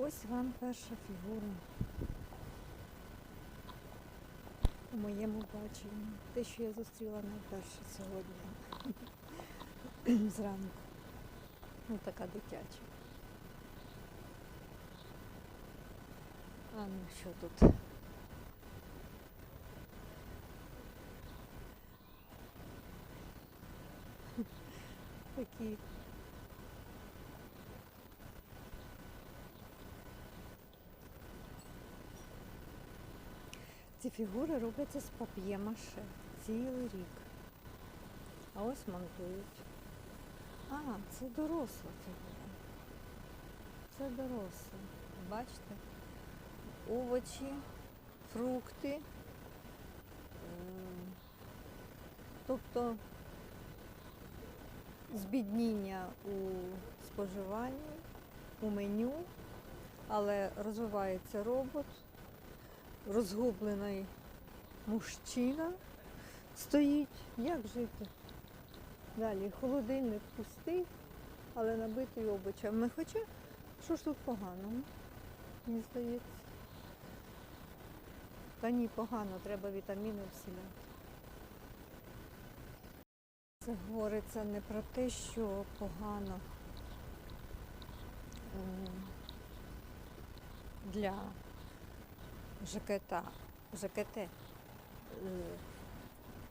Ось вам перша фігура у моєму баченні. Те, що я зустріла найперше сьогодні зранку. Ну, така дитяча. А ну що тут? Такі Ці фігури робляться з пап'є-маше цілий рік. А ось монтують. А, це доросла фігура. Це доросла. Бачите? Овочі, фрукти. Ем, Тобто збідніння у споживанні, у меню, але розвивається робот розгублений мужчина стоїть. Як жити? Далі холодильник пустий, але набитий овочами. Хоча, що ж тут поганого? Мені здається. Та ні, погано, треба вітаміни вселяти. Це говориться не про те, що погано для ЖКТ, ЖКТ. е,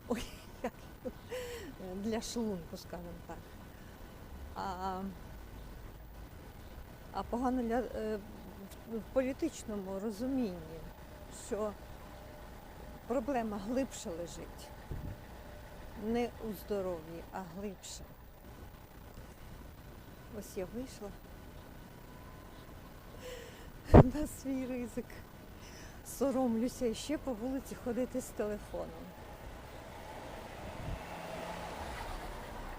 Ой, як е, для шлунку, скажімо так. А, а погано для, е, в політичному розумінні, що проблема глибше лежить. Не у здоров'ї, а глибше. Ось я вийшла на свій ризик соромлюся ще по вулиці ходити з телефоном.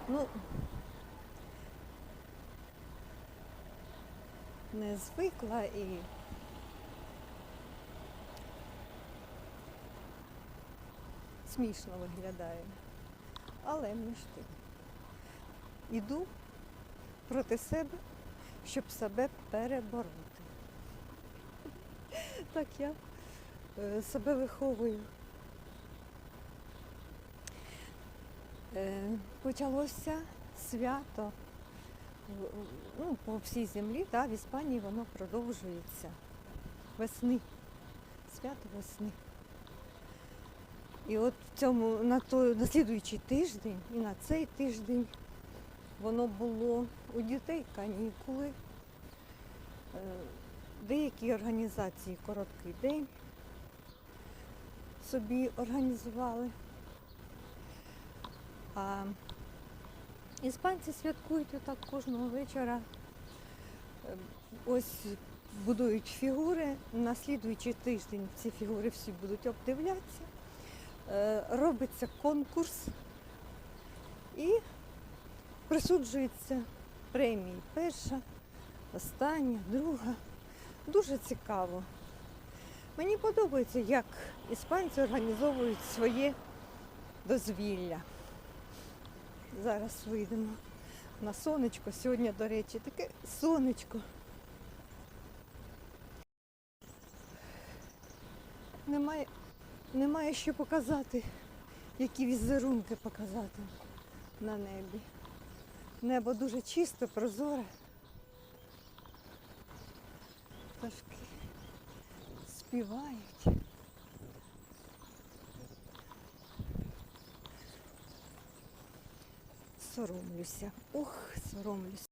Ну, не звикла і смішно виглядає. Але між тим. Іду проти себе, щоб себе перебороти. Так я себе виховую. Е, Почалося свято ну, по всій землі, да, в Іспанії воно продовжується. Весни. Свято весни. І от в цьому на той на слідуючий тиждень і на цей тиждень воно було у дітей канікули. Е, Деякі організації короткий день собі організували. А іспанці святкують отак кожного вечора. Е, Ось будують фігури. На слідуючий тиждень ці фігури всі будуть обдивлятися. Е, Робиться конкурс і присуджується премії. Перша, остання, друга. Дуже цікаво. Мені подобається, як іспанці організовують своє дозвілля. Зараз вийдемо на сонечко. Сьогодні, до речі, таке сонечко. Немає, немає що показати, які візерунки показати на небі. Небо дуже чисте, прозоре. Пташки співають. Соромлюся. Ух, соромлюся.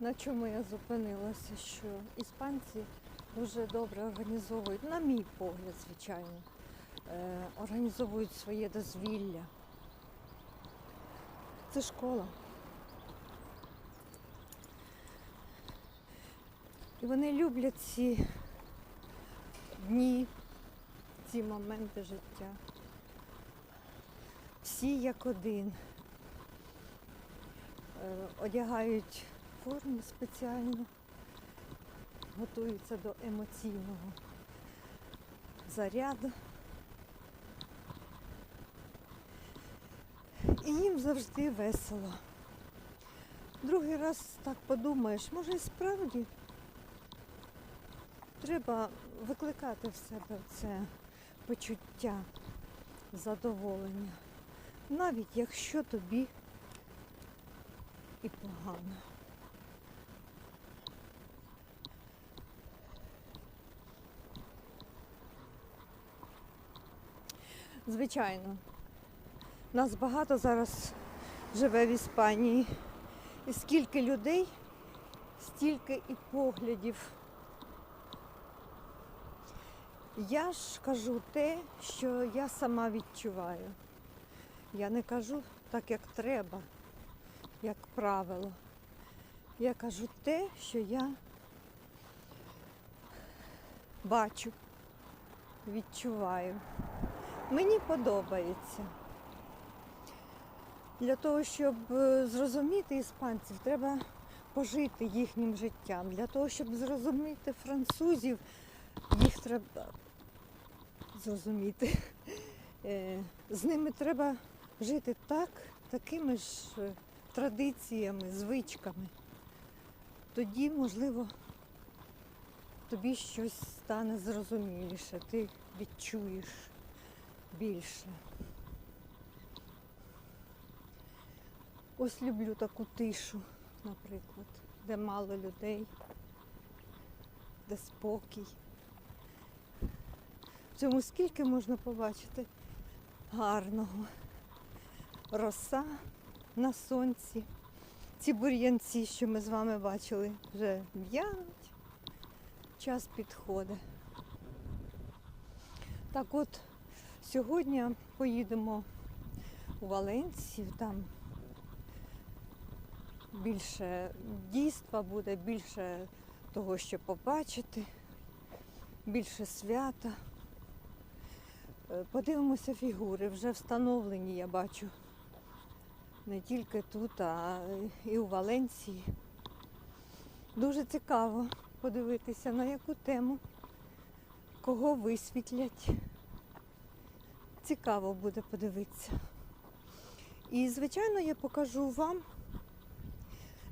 На чому я зупинилася, що іспанці дуже добре організовують, на мій погляд, звичайно, е, організовують своє дозвілля. Це школа. І вони люблять ці дні, ці моменти життя. Всі як один. Е, Одягають форму спеціальну, готуються до емоційного заряду. І їм завжди весело. Другий раз так подумаєш, може і справді Треба викликати в себе це почуття задоволення, навіть якщо тобі і погано. Звичайно, нас багато зараз живе в Іспанії. І скільки людей, стільки і поглядів. Я ж кажу те, що я сама відчуваю. Я не кажу так, як треба, як правило. Я кажу те, що я бачу, відчуваю. Мені подобається. Для того, щоб е, зрозуміти іспанців, треба пожити їхнім життям. Для того, щоб зрозуміти французів, їх треба зрозуміти. Е, З ними треба жити так, такими ж е, традиціями, звичками. Тоді, можливо, тобі щось стане зрозуміліше, ти відчуєш більше. Ось люблю таку тишу, наприклад, де мало людей, де спокій. В цьому скільки можна побачити гарного. Роса на сонці. Ці бур'янці, що ми з вами бачили, вже в'януть. Час підходить. Так от, сьогодні поїдемо у Валенцію, там більше дійства буде, більше того, що побачити, більше свята. Е, Подивимося фігури, вже встановлені, я бачу. Не тільки тут, а і у Валенції. Дуже цікаво подивитися, на яку тему, кого висвітлять. Цікаво буде подивитися. І, звичайно, я покажу вам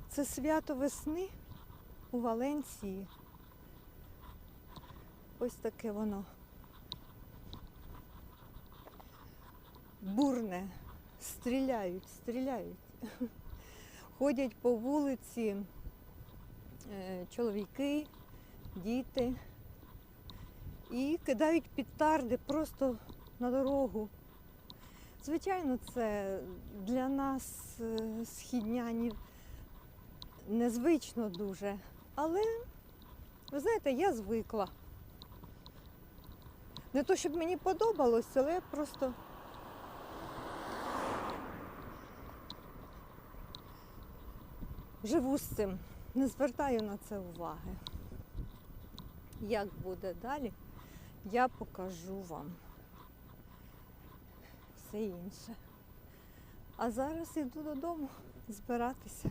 це свято весни у Валенції. Ось таке воно. Бурне. Стріляють, стріляють. Ходять по вулиці е, чоловіки, діти і кидають петарди просто на дорогу. Звичайно, це для нас, е, східнянів, незвично дуже. Але, ви знаєте, я звикла. Не то, щоб мені подобалось, але я просто живу з цим, не звертаю на це уваги. Як буде далі, я покажу вам все інше. А зараз іду додому збиратися.